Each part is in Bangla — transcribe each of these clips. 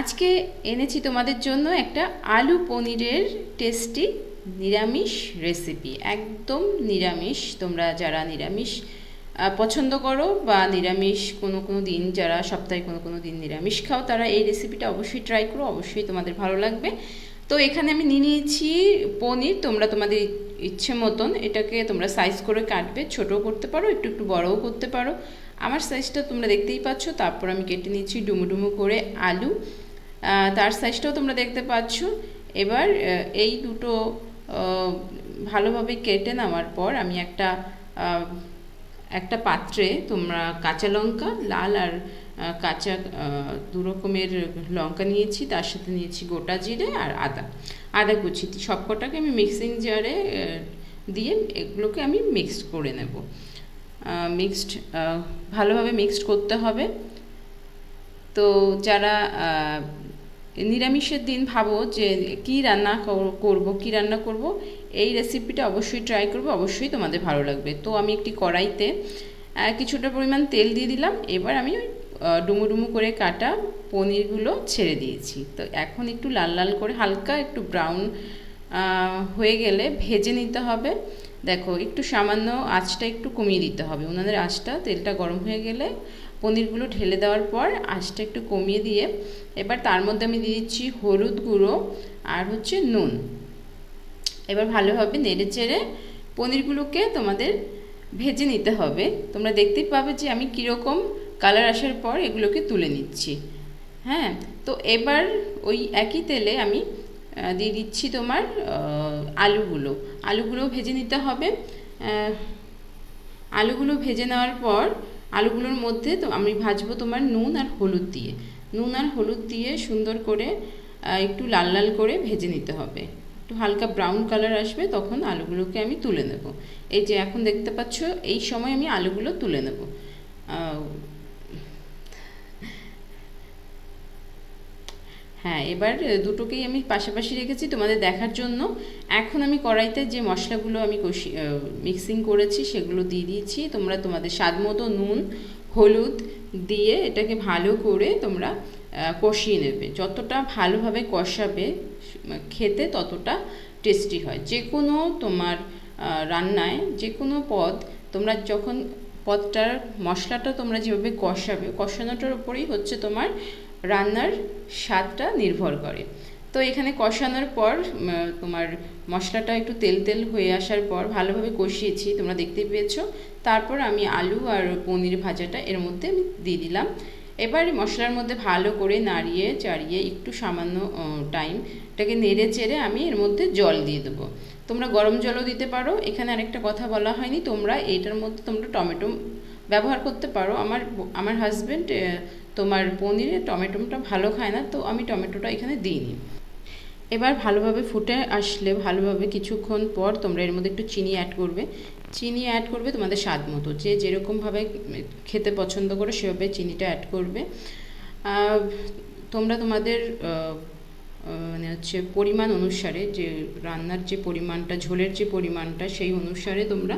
আজকে এনেছি তোমাদের জন্য একটা আলু পনিরের টেস্টি নিরামিষ রেসিপি একদম নিরামিষ। তোমরা যারা নিরামিষ পছন্দ করো বা নিরামিষ কোনো কোনো দিন, যারা সপ্তাহে কোনো কোনো দিন নিরামিষ খাও, তারা এই রেসিপিটা অবশ্যই ট্রাই করো, অবশ্যই তোমাদের ভালো লাগবে। তো এখানে আমি নিয়ে নিয়েছি পনির। তোমরা তোমাদের ইচ্ছে মতন এটাকে তোমরা সাইজ করে কাটবে। ছোটও করতে পারো, একটু একটু বড়ও করতে পারো। আমার সাইজটা তোমরা দেখতেই পাচ্ছ। তারপর আমি কেটে নিয়েছি ডুমু ডুমু করে আলু। তার সাইজটাও তোমরা দেখতে পাচ্ছ। এবার এই দুটো ভালোভাবে কেটে নেওয়ার পর আমি একটা একটা পাত্রে তোমরা কাঁচা লঙ্কা, লাল আর কাঁচা দু রকমের লঙ্কা নিয়েছি, তার সাথে নিয়েছি গোটা জিরে আর আদা। আদা কুচি। সবকটাকে আমি মিক্সিং জারে দিয়ে এগুলোকে আমি মিক্সড করে নেব। মিক্সড ভালোভাবে মিক্সড করতে হবে। তো যারা নিরামিষের দিন ভাবো যে কি রান্না কর- করব, কি রান্না করব। এই রেসিপিটা অবশ্যই ট্রাই করব, অবশ্যই তোমাদের ভালো লাগবে। তো আমি একটি কড়াইতে কিছুটা পরিমাণ তেল দিয়ে দিলাম। এবার আমি ডুমু ডুমু করে কাটা পনিরগুলো ছেড়ে দিয়েছি। তো এখন একটু লাল লাল করে হালকা একটু ব্রাউন হয়ে গেলে ভেজে নিতে হবে। দেখো, একটু সামান্য আঁচটা একটু কমিয়ে দিতে হবে। ওনাদের আঁচটা তেলটা গরম হয়ে গেলে পনিরগুলো ঢেলে দেওয়ার পর আঁচটা একটু কমিয়ে দিয়ে এবার তার মধ্যে আমি দিয়ে দিচ্ছি হলুদ গুঁড়ো আর হচ্ছে নুন। এবার ভালোভাবে নেড়ে চেড়ে পনিরগুলোকে তোমাদের ভেজে নিতে হবে। তোমরা দেখতেই পাবে যে আমি কীরকম কালার আসার পর এগুলোকে তুলে নিচ্ছি। হ্যাঁ তো এবার ওই একই তেলে আমি দিয়ে দিচ্ছি তোমার আলুগুলো। আলুগুলো ভেজে নিতে হবে। আলুগুলো ভেজে নেওয়ার পর আলুগুলোর মধ্যে তো আমি ভাজবো তোমার নুন আর হলুদ দিয়ে। নুন আর হলুদ দিয়ে সুন্দর করে একটু লাল লাল করে ভেজে নিতে হবে। একটু হালকা ব্রাউন কালার আসবে, তখন আলুগুলোকে আমি তুলে নেব। এই যে এখন দেখতে পাচ্ছ, এই সময় আমি আলুগুলো তুলে নেব। হ্যাঁ এবার দুটোকেই আমি পাশাপাশি রেখেছি তোমাদের দেখার জন্য। এখন আমি কড়াইতে যে মশলাগুলো আমি কষি মিক্সিং করেছি সেগুলো দিয়ে দিয়েছি। তোমরা তোমাদের স্বাদ মতো নুন, হলুদ দিয়ে এটাকে ভালো করে তোমরা কষিয়ে নেবে। যতটা ভালোভাবে কষাবে খেতে ততটা টেস্টি হয়। যে কোনো তোমার রান্নায় যে কোনো পদ, তোমরা যখন পদটার মশলাটা তোমরা যেভাবে কষাবে, কষানোটার উপরেই হচ্ছে তোমার রান্নার স্বাদটা নির্ভর করে। তো এখানে কষানোর পর তোমার মশলাটা একটু তেল তেল হয়ে আসার পর ভালোভাবে কষিয়েছি, তোমরা দেখতে পেয়েছ। তারপর আমি আলু আর পনির ভাজাটা এর মধ্যে আমি দিয়ে দিলাম। এবার মশলার মধ্যে ভালো করে নাড়িয়ে চাড়িয়ে একটু সামান্য টাইম এটাকে নেড়ে চেড়ে আমি এর মধ্যে জল দিয়ে দেবো। তোমরা গরম জলও দিতে পারো। এখানে আরেকটা কথা বলা হয়নি, তোমরা এটার মধ্যে তোমরা টমেটো ব্যবহার করতে পারো। আমার আমার হাজব্যান্ড তোমার পনিরে টমেটোটা ভালো খায় না, তো আমি টমেটোটা এখানে দিইনি। এবার ভালোভাবে ফুটে আসলে ভালোভাবে কিছুক্ষণ পর তোমরা এর মধ্যে একটু চিনি অ্যাড করবে। চিনি অ্যাড করবে তোমাদের স্বাদ মতো। যে যেরকমভাবে খেতে পছন্দ করো সেভাবে চিনিটা অ্যাড করবে। তোমরা তোমাদের হচ্ছে পরিমাণ অনুসারে যে রান্নার যে পরিমাণটা, ঝোলের যে পরিমাণটা, সেই অনুসারে তোমরা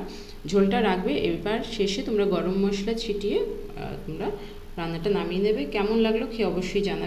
ঝোলটা রাখবে। এবার শেষে তোমরা গরম মশলা ছিটিয়ে তোমরা রান্নাটা নামিয়ে নেবে। কেমন লাগল খেয়ে অবশ্যই জানাবে।